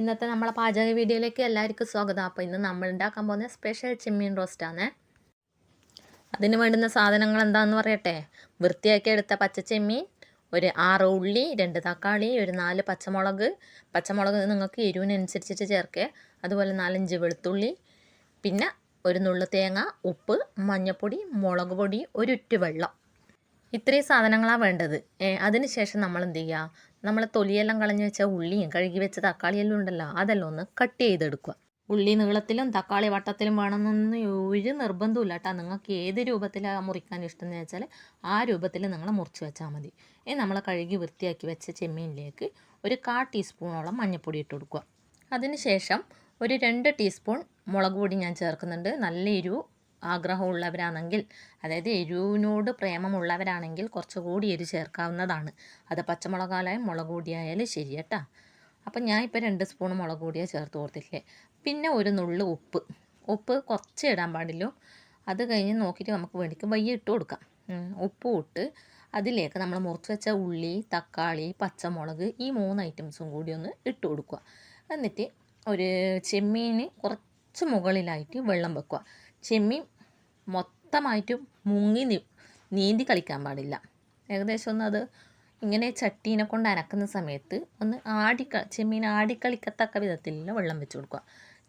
ഇന്നത്തെ നമ്മളെ പാചക വീഡിയോയിലേക്ക് എല്ലാവർക്കും സ്വാഗതം. അപ്പോൾ ഇന്ന് നമ്മൾ ഉണ്ടാക്കാൻ പോകുന്ന സ്പെഷ്യൽ ചെമ്മീൻ റോസ്റ്റാണ് അതിന് വേണ്ടുന്ന സാധനങ്ങൾ എന്താണെന്ന് പറയട്ടെ? വൃത്തിയാക്കി എടുത്ത പച്ച ചെമ്മീൻ ഒരു ആറ് ഉള്ളി രണ്ട് തക്കാളി ഒരു നാല് പച്ചമുളക്. പച്ചമുളക് നിങ്ങൾക്ക് എരിവിനനുസരിച്ചിട്ട് ചേർക്കുക. അതുപോലെ നാലഞ്ച് വെളുത്തുള്ളി പിന്നെ ഒരു നുള്ളു തേങ്ങ ഉപ്പ് മഞ്ഞൾപ്പൊടി മുളക് പൊടി ഒരു ഉറ്റ് വെള്ളം. ഇത്രയും സാധനങ്ങളാണ് വേണ്ടത്. അതിനുശേഷം അതിന് ശേഷം നമ്മൾ എന്ത് ചെയ്യുക? നമ്മൾ തൊലിയെല്ലാം കളഞ്ഞു വെച്ച ഉള്ളിയും കഴുകി വെച്ച തക്കാളിയെല്ലാം ഉണ്ടല്ലോ അതെല്ലാം ഒന്ന് കട്ട് ചെയ്തെടുക്കുക. ഉള്ളി നീളത്തിലും തക്കാളി വട്ടത്തിലും വേണമെന്നൊന്നും ഒരു നിർബന്ധമില്ല കേട്ടോ. നിങ്ങൾക്ക് ഏത് രൂപത്തിലാണ് മുറിക്കാൻ ഇഷ്ടം എന്ന് വെച്ചാൽ ആ രൂപത്തിൽ നിങ്ങൾ മുറിച്ച് വെച്ചാൽ മതി. ഇനി നമ്മൾ കഴുകി വൃത്തിയാക്കി വെച്ച ചെമ്മീനിലേക്ക് ഒരു കാ ടീസ്പൂണോളം മഞ്ഞൾപ്പൊടി ഇട്ട് കൊടുക്കുക. അതിന് ശേഷം ഒരു രണ്ട് ടീസ്പൂൺ മുളക് പൊടി ഞാൻ ചേർക്കുന്നുണ്ട്. നല്ല എരിവ് ആഗ്രഹമുള്ളവരാണെങ്കിൽ അതായത് എരിവിനോട് പ്രേമമുള്ളവരാണെങ്കിൽ കുറച്ചുകൂടി എരി ചേർക്കാവുന്നതാണ്. അത് പച്ചമുളകായാലും മുളക് പൊടിയായാലും ശരി കേട്ടോ അപ്പം ഞാൻ ഇപ്പോൾ രണ്ട് സ്പൂൺ മുളക് ചേർത്ത് കൊടുത്തില്ലേ പിന്നെ ഒരു നുള്ളു ഉപ്പ്. ഉപ്പ് കുറച്ച് ഇടാൻ പാടില്ല. അത് കഴിഞ്ഞ് നോക്കിയിട്ട് നമുക്ക് വേണ്ടിക്കും വയ്യ ഇട്ട് കൊടുക്കാം. ഉപ്പും ഇട്ട് അതിലേക്ക് നമ്മൾ മുറിച്ച് വെച്ച ഉള്ളി തക്കാളി പച്ചമുളക് ഈ മൂന്ന് ഐറ്റംസും കൂടി ഒന്ന് ഇട്ട് കൊടുക്കുക. എന്നിട്ട് ഒരു ചെമ്മീന് കുറച്ച് മുകളിലായിട്ട് വെള്ളം വെക്കുക. ചെമ്മീൻ മൊത്തമായിട്ട് മുങ്ങി നീന്തി കളിക്കാൻ പാടില്ല. ഏകദേശം ഒന്ന് അത് ഇങ്ങനെ ചട്ടീനെ കൊണ്ട് അനക്കുന്ന സമയത്ത് ഒന്ന് ആടിക്ക ചെമ്മീൻ ആടിക്കളിക്കത്തക്ക വിധത്തിലുള്ള വെള്ളം വെച്ച് കൊടുക്കുക.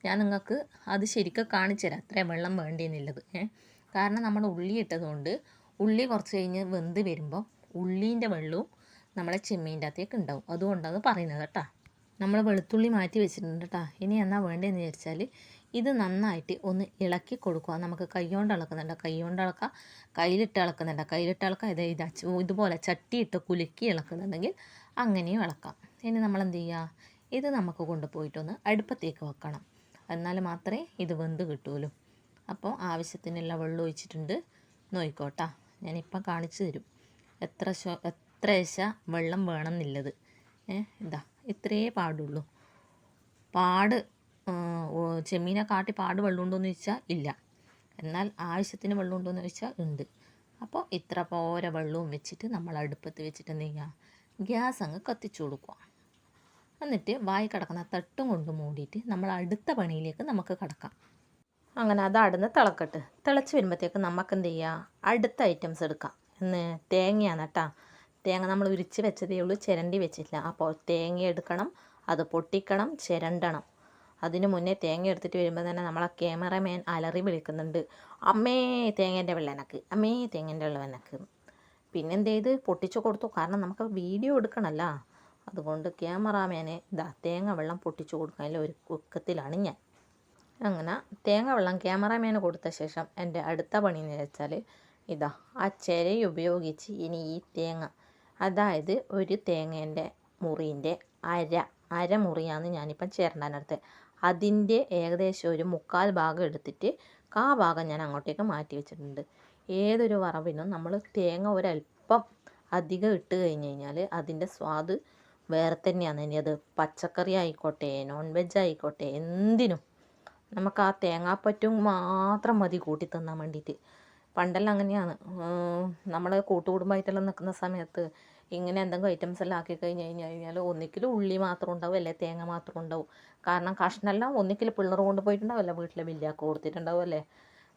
ഞാൻ നിങ്ങൾക്ക് അത് ശരിക്കും കാണിച്ചു തരാം. അത്രയും വെള്ളം വേണ്ടിയെന്നുള്ളത് ഏ? കാരണം നമ്മൾ ഉള്ളി ഇട്ടതുകൊണ്ട് ഉള്ളി കുറച്ച് കഴിഞ്ഞ് വെന്ത് വരുമ്പോൾ ഉള്ളീന്റെ വെള്ളവും നമ്മളെ ചെമ്മീന്റെ അകത്തേക്ക് ഉണ്ടാവും. അതുകൊണ്ടാണ് പറയുന്നത് കേട്ടോ. നമ്മൾ വെളുത്തുള്ളി മാറ്റി വെച്ചിട്ടുണ്ട് കേട്ടോ ഇനി എന്നാ വേണ്ടതെന്ന് വിചാരിച്ചാൽ ഇത് നന്നായിട്ട് ഒന്ന് ഇളക്കി കൊടുക്കുക. നമുക്ക് കൈകൊണ്ട് ഇളക്കുന്നുണ്ട് കൈ കൊണ്ട് ഇളക്കാം കയ്യിലിട്ട് ഇളക്കുന്നുണ്ട് കയ്യിലിട്ട് ഇളക്കാം ഇത് ഇത് ഇതുപോലെ ചട്ടിയിട്ട് കുലുക്കി ഇളക്കുന്നുണ്ടെങ്കിൽ അങ്ങനെയും ഇളക്കാം ഇനി നമ്മൾ എന്ത് ചെയ്യുക ഇത് നമുക്ക് കൊണ്ടുപോയിട്ടൊന്ന് അടുപ്പത്തേക്ക് വെക്കണം. എന്നാൽ മാത്രമേ ഇത് വെന്ത് കിട്ടുള്ളൂ അപ്പോൾ ആവശ്യത്തിനുള്ള വെള്ളം ഒഴിച്ചിട്ടുണ്ട്. നോയിക്കോട്ടാ. ഞാനിപ്പം കാണിച്ചു തരും. എത്ര ശോ എത്ര ഏശ വെള്ളം വേണമെന്നുള്ളത് ഏ ഇതാ. ഇത്രയേ പാടുള്ളൂ. പാട് ചെമ്മീനെ കാട്ടി പാട് വെള്ളമുണ്ടോയെന്ന് ചോദിച്ചാൽ ഇല്ല. എന്നാൽ ആവശ്യത്തിന് വെള്ളമുണ്ടോയെന്ന് ചോദിച്ചാൽ ഉണ്ട്. അപ്പോൾ ഇത്ര പോരെ വെള്ളവും വെച്ചിട്ട് നമ്മൾ അടുപ്പത്ത് വെച്ചിട്ട് എന്ത് ചെയ്യുക ഗ്യാസ് അങ്ങ് കത്തിച്ചു കൊടുക്കുക. എന്നിട്ട് വായി കിടക്കുന്ന തട്ടും കൊണ്ട് മൂടിയിട്ട് നമ്മൾ അടുത്ത പണിയിലേക്ക് നമുക്ക് കിടക്കാം. അങ്ങനെ അത് അടുന്ന് തിളക്കട്ട്. തിളച്ച് വരുമ്പോഴത്തേക്ക് നമുക്ക് എന്ത് ചെയ്യുക അടുത്ത ഐറ്റംസ് എടുക്കാം. എന്ന് തേങ്ങയാണ് കേട്ടോ. തേങ്ങ നമ്മൾ ഉരിച്ച് വെച്ചതേ ഉള്ളൂ. ചിരണ്ടി വെച്ചിട്ടില്ല. അപ്പോൾ തേങ്ങ എടുക്കണം. അത് പൊട്ടിക്കണം. ചിരണ്ടണം. അതിന് മുന്നേ തേങ്ങ എടുത്തിട്ട് വരുമ്പോൾ തന്നെ നമ്മളെ ക്യാമറമാൻ അലറി വിളിക്കുന്നുണ്ട്. അമ്മേ തേങ്ങേന്റെ വെള്ളനക്ക് അമ്മേ തേങ്ങേന്റെ വെള്ളവനക്ക് പിന്നെ എന്ത് ചെയ്ത്? പൊട്ടിച്ചു കൊടുത്തു. കാരണം നമുക്ക് വീഡിയോ എടുക്കണമല്ലോ. അതുകൊണ്ട് ക്യാമറാമാനെ ഇതാ തേങ്ങ വെള്ളം പൊട്ടിച്ചു കൊടുക്കാനുള്ള ഒരു ഒക്കത്തിലാണ് ഞാൻ. അങ്ങനെ തേങ്ങ വെള്ളം ക്യാമറാമാന് കൊടുത്ത ശേഷം എന്റെ അടുത്ത പണി എന്ന് വെച്ചാൽ ഇതാ ആ ചിരയുപയോഗിച്ച് ഇനി ഈ തേങ്ങ അതായത് ഒരു തേങ്ങേന്റെ മുറീന്റെ അര അര മുറിയാണ് ഞാനിപ്പം ചേരണ്ടാനടുത്ത്. അതിന്റെ ഏകദേശം ഒരു മുക്കാൽ ഭാഗം എടുത്തിട്ട് കാ ഭാഗം ഞാൻ അങ്ങോട്ടേക്ക് മാറ്റി വെച്ചിട്ടുണ്ട്. ഏതൊരു വറവിനും നമ്മൾ തേങ്ങ ഒരല്പം അധികം ഇട്ട് കഴിഞ്ഞ് കഴിഞ്ഞാൽ അതിന്റെ സ്വാദ് വേറെ തന്നെയാണ്. ഇനി അത് പച്ചക്കറി ആയിക്കോട്ടെ നോൺ വെജ് ആയിക്കോട്ടെ എന്തിനും നമുക്ക് ആ തേങ്ങാപ്പറ്റും മാത്രം മതി കൂട്ടി തിന്നാൻ വേണ്ടിയിട്ട്. പണ്ടെല്ലാം അങ്ങനെയാണ്. നമ്മൾ കൂട്ടുകുടുംബമായിട്ടെല്ലാം നിൽക്കുന്ന സമയത്ത് ഇങ്ങനെ എന്തെങ്കിലും ഐറ്റംസ് എല്ലാം ആക്കി കഴിഞ്ഞ് കഴിഞ്ഞ് കഴിഞ്ഞാൽ ഒന്നിക്കിൽ ഉള്ളി മാത്രം ഉണ്ടാവും അല്ലെ? തേങ്ങ മാത്രം ഉണ്ടാവും. കാരണം കഷ്ണമെല്ലാം ഒന്നിക്കിൽ പിള്ളേർ കൊണ്ടുപോയിട്ടുണ്ടാവും അല്ലെ വീട്ടിലെ വലിയാക്ക് കൊടുത്തിട്ടുണ്ടാവും അല്ലേ?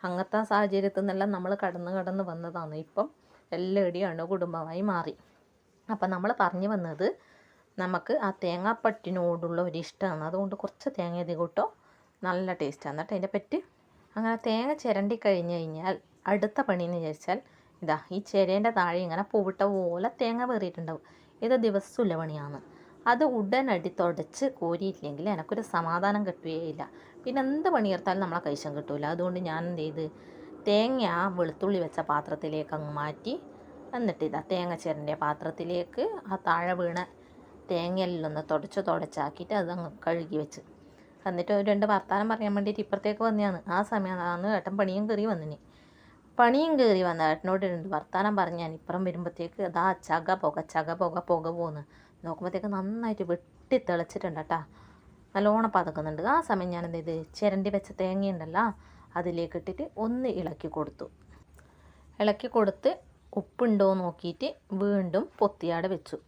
അങ്ങനത്തെ സാഹചര്യത്തിൽ നിന്നെല്ലാം നമ്മൾ കടന്ന് കടന്ന് വന്നതാണ്. ഇപ്പം എല്ലായിടെയും അണുകുടുംബമായി മാറി. അപ്പം നമ്മൾ പറഞ്ഞു വന്നത് നമുക്ക് ആ തേങ്ങാപ്പട്ടിനോടുള്ള ഒരു ഇഷ്ടമാണ് അതുകൊണ്ട് കുറച്ച് തേങ്ങ ഇത് കൂട്ടോ നല്ല ടേസ്റ്റാണ് കേട്ടോ അതിന്റെ പറ്റ്? അങ്ങനെ തേങ്ങ ചിരണ്ടി കഴിഞ്ഞ് കഴിഞ്ഞാൽ അടുത്ത പണിയെന്ന് വിചാരിച്ചാൽ ഇതാ ഈ ചിരേന്റെ താഴെ ഇങ്ങനെ പൂവിട്ട പോലെ തേങ്ങ വേറിയിട്ടുണ്ടാവും. ഇത് ദിവസമുള്ള പണിയാണ്. അത് ഉടനടി തുടച്ച് കോരിയില്ലെങ്കിൽ എനിക്കൊരു സമാധാനം കിട്ടുകയില്ല. പിന്നെ എന്ത് പണിയെടുത്താലും നമ്മളെ കൈശം കിട്ടൂല. അതുകൊണ്ട് ഞാൻ എന്ത് ചെയ്ത് തേങ്ങ വെളുത്തുള്ളി വെച്ച പാത്രത്തിലേക്ക് അങ്ങ് മാറ്റി എന്നിട്ട് ഇതാ തേങ്ങ ചേരന്റെ പാത്രത്തിലേക്ക് ആ താഴെ വീണ തേങ്ങയെല്ലാം ഒന്ന് തുടച്ച് തുടച്ചാക്കിയിട്ട് അത് അങ്ങ് കഴുകി വെച്ച്. എന്നിട്ട് രണ്ട് വർത്താനം പറയാൻ വേണ്ടിയിട്ട് ഇപ്പുറത്തേക്ക് വന്നതാണ്. ആ സമയത്താണ് ഏട്ടൻ പണിയും കയറി വന്നിന്. പണിയും കയറി വന്ന ഏട്ടനോട് ഇരുന്ന് വർത്താനം പറഞ്ഞ് ഞാൻ ഇപ്പുറം വരുമ്പോഴത്തേക്ക് അതാ ചക പുക ചക പുക പുക പോകുന്നു നോക്കുമ്പോഴത്തേക്ക് നന്നായിട്ട് വെട്ടി തിളച്ചിട്ടുണ്ട് കേട്ടാ. നല്ലോണം പതക്കുന്നുണ്ട്. ആ സമയം ഞാൻ എന്ത് ചെയ്ത്? ചിരണ്ടി വെച്ച തേങ്ങയുണ്ടല്ലോ അതിലേക്ക് ഇട്ടിട്ട് ഒന്ന് ഇളക്കി കൊടുത്തു. ഇളക്കി കൊടുത്ത് ഉപ്പുണ്ടോ നോക്കിയിട്ട് വീണ്ടും പൊത്തിയാടെ വെച്ചു.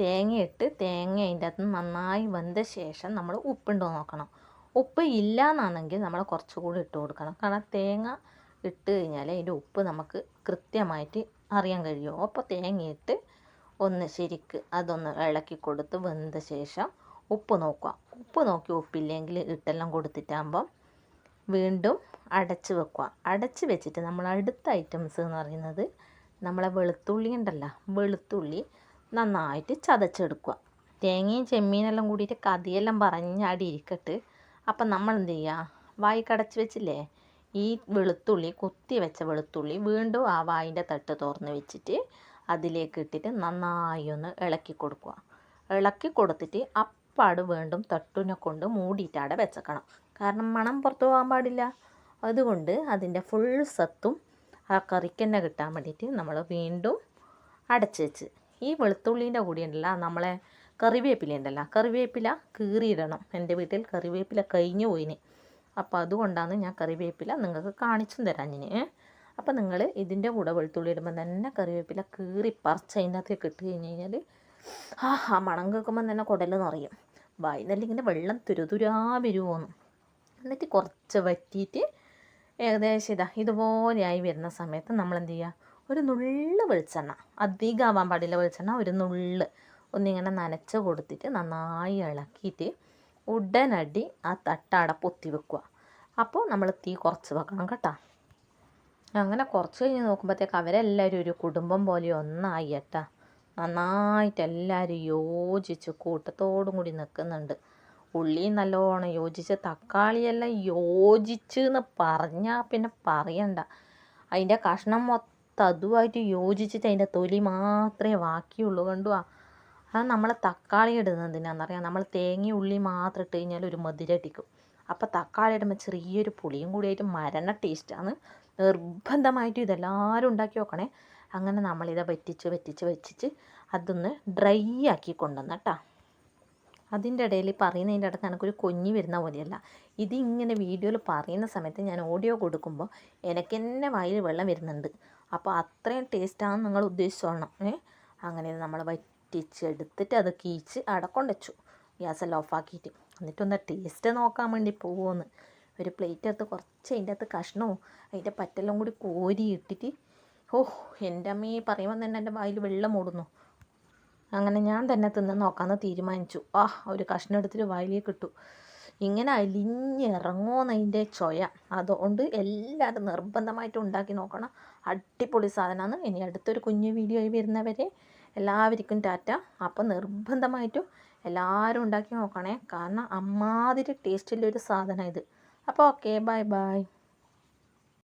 തേങ്ങയിട്ട് തേങ്ങ അതിന്റെ അകത്ത് നന്നായി വെന്ത ശേഷം നമ്മൾ ഉപ്പുണ്ടോ നോക്കണം. ഉപ്പ് ഇല്ല എന്നാണെങ്കിൽ നമ്മൾ കുറച്ചുകൂടി ഇട്ട് കൊടുക്കണം. കാരണം തേങ്ങ ഇട്ട് കഴിഞ്ഞാൽ അതിന്റെ ഉപ്പ് നമുക്ക് കൃത്യമായിട്ട് അറിയാൻ കഴിയും. അപ്പോൾ തേങ്ങയിട്ട് ഒന്ന് ശരിക്ക് അതൊന്ന് ഇളക്കി കൊടുത്ത് വെന്ത ശേഷം ഉപ്പ് നോക്കുക. ഉപ്പ് നോക്കി ഉപ്പില്ലെങ്കിൽ ഇട്ടെല്ലാം കൊടുത്തിട്ടാകുമ്പം വീണ്ടും അടച്ച് വെക്കുക. അടച്ച് വെച്ചിട്ട് നമ്മൾ അടുത്ത ഐറ്റംസ് എന്ന് പറയുന്നത് നമ്മളെ വെളുത്തുള്ളി ഉണ്ടല്ലോ വെളുത്തുള്ളി നന്നായിട്ട് ചതച്ചെടുക്കുക. തേങ്ങയും ചെമ്മീനെല്ലാം കൂടിയിട്ട് കതിയെല്ലാം പറഞ്ഞാടി ഇരിക്കട്ട് അപ്പം നമ്മൾ എന്ത് ചെയ്യുക? വായി കടച്ച് വെച്ചില്ലേ? ഈ വെളുത്തുള്ളി കൊത്തി വെച്ച വെളുത്തുള്ളി വീണ്ടും ആ വായിന്റെ തട്ട് തുറന്ന് വെച്ചിട്ട് അതിലേക്ക് ഇട്ടിട്ട് നന്നായി ഒന്ന് ഇളക്കി കൊടുക്കുക. ഇളക്കി കൊടുത്തിട്ട് അപ്പാട് വീണ്ടും തട്ടിനെ കൊണ്ട് മൂടിയിട്ടാടെ വെച്ചേക്കണം. കാരണം മണം പുറത്തു പോകാൻ പാടില്ല. അതുകൊണ്ട് അതിന്റെ ഫുൾ സത്തും ആ കറിക്ക് തന്നെ കിട്ടാൻ വേണ്ടിയിട്ട് നമ്മൾ വീണ്ടും അടച്ച് വെച്ച്. ഈ വെളുത്തുള്ളീന്റെ കൂടി ഉണ്ടല്ല നമ്മളെ കറിവേപ്പില ഉണ്ടല്ലോ കറിവേപ്പില കീറിയിടണം. എന്റെ വീട്ടിൽ കറിവേപ്പില കഴിഞ്ഞു പോയിന്. അപ്പോൾ അതുകൊണ്ടാണ് ഞാൻ കറിവേപ്പില നിങ്ങൾക്ക് കാണിച്ചും തരാം ഞാൻ. അപ്പോൾ നിങ്ങൾ ഇതിന്റെ കൂടെ വെളുത്തുള്ളി ഇടുമ്പോൾ തന്നെ കറിവേപ്പില കീറി പറിച്ച് അതിനകത്തേക്ക് ഇട്ട് കഴിഞ്ഞ് കഴിഞ്ഞാൽ ആ ആ മണം കേൾക്കുമ്പോൾ തന്നെ കുടൽ നിറയും. വായിന്നല്ല ഇങ്ങനെ വെള്ളം തുരുതുരാ വരുമോന്ന് എന്നിട്ട് കുറച്ച് വറ്റിയിട്ട് ഏകദേശം ഇതാ ഇതുപോലെയായി വരുന്ന സമയത്ത് നമ്മൾ എന്ത് ചെയ്യുക? ഒരു നുള്ള് വെളിച്ചെണ്ണ അധികം ആവാൻ പാടില്ല വെളിച്ചെണ്ണ ഒരു നുള്ള് ഒന്നിങ്ങനെ നനച്ച് കൊടുത്തിട്ട് നന്നായി ഇളക്കിയിട്ട് ഉടനടി ആ തട്ടാടെ പൊത്തി വെക്കുക. അപ്പോൾ നമ്മൾ തീ കുറച്ച് വെക്കണം കേട്ടോ. അങ്ങനെ കുറച്ച് കഴിഞ്ഞ് നോക്കുമ്പോഴത്തേക്ക് അവരെല്ലാവരും ഒരു കുടുംബം പോലെ ഒന്നായി കേട്ടാ. നന്നായിട്ട് എല്ലാവരും യോജിച്ച് കൂട്ടത്തോടും കൂടി നിൽക്കുന്നുണ്ട് ഉള്ളി നല്ലോണം യോജിച്ച് തക്കാളിയെല്ലാം യോജിച്ച് എന്ന് പറഞ്ഞാൽ പിന്നെ പറയണ്ട. അതിന്റെ കഷ്ണം മൊത്തം അതുമായിട്ട് യോജിച്ചിട്ട് അതിന്റെ തൊലി മാത്രമേ ബാക്കിയുള്ളൂ കണ്ടുവാ. അത് നമ്മൾ തക്കാളി ഇടുന്നതിനാണെന്നറിയാം നമ്മൾ തേങ്ങ ഉള്ളി മാത്രം ഇട്ട് കഴിഞ്ഞാൽ ഒരു മധുരടിക്കും അപ്പോൾ തക്കാളി ഇടുമ്പോൾ ചെറിയൊരു പുളിയും കൂടിയായിട്ട് മരണ ടേസ്റ്റാണ്. നിർബന്ധമായിട്ടും ഇതെല്ലാവരും ഉണ്ടാക്കി നോക്കണേ. അങ്ങനെ നമ്മളിത് വറ്റിച്ച് വറ്റിച്ച് വെച്ചിട്ട് അതൊന്ന് ഡ്രൈ ആക്കി കൊണ്ടുവന്ന കേട്ടോ. അതിന്റെ ഇടയിൽ പറയുന്നതിന്റെ ഇടയ്ക്ക് എനിക്കൊരു കുഞ്ഞി വരുന്ന പോലെയല്ല. ഇതിങ്ങനെ വീഡിയോയിൽ പറയുന്ന സമയത്ത് ഞാൻ ഓഡിയോ കൊടുക്കുമ്പോൾ എനിക്ക് തന്നെ വായിൽ വെള്ളം വരുന്നുണ്ട്. അപ്പോൾ അത്രയും ടേസ്റ്റാണെന്ന് നിങ്ങൾ ഉദ്ദേശിച്ചോളണം. ഏ? അങ്ങനെ നമ്മൾ വറ്റിച്ചെടുത്തിട്ട് അത് കീച്ച് അവിടെ കൊണ്ടുവച്ചു ഗ്യാസെല്ലാം ഓഫാക്കിയിട്ട്. എന്നിട്ടൊന്ന് ടേസ്റ്റ് നോക്കാൻ വേണ്ടി പോകുമെന്ന് ഒരു പ്ലേറ്റ് എടുത്ത് കുറച്ച് അതിന്റെ അകത്ത് കഷ്ണവും അതിന്റെ പറ്റെല്ലാം കൂടി കോരി ഇട്ടിട്ട് ഓ എന്റെ അമ്മയെ പറയുമ്പോൾ തന്നെ എന്റെ വായിൽ വെള്ളം ഓടുന്നു അങ്ങനെ ഞാൻ തന്നെ തിന്ന് നോക്കാമെന്ന് തീരുമാനിച്ചു. ആ ഒരു കഷ്ണം എടുത്തിട്ട് വായിലേക്ക് ഇട്ടു. ഇങ്ങനെ അലിഞ്ഞിറങ്ങുമെന്ന് അതിന്റെ ചൊയ. അതുകൊണ്ട് എല്ലാവരും നിർബന്ധമായിട്ടും ഉണ്ടാക്കി നോക്കണം. അടിപൊളി സാധനമാണ്. ഇനി അടുത്തൊരു കുഞ്ഞു വീഡിയോ ആയി വരുന്നവരെ എല്ലാവർക്കും ടാറ്റ. അപ്പം നിർബന്ധമായിട്ടും എല്ലാവരും ഉണ്ടാക്കി നോക്കണേ. കാരണം അമ്മാതിരി ടേസ്റ്റുള്ളൊരു സാധനം ഇത്. അപ്പോൾ ഓക്കെ ബൈ ബൈ.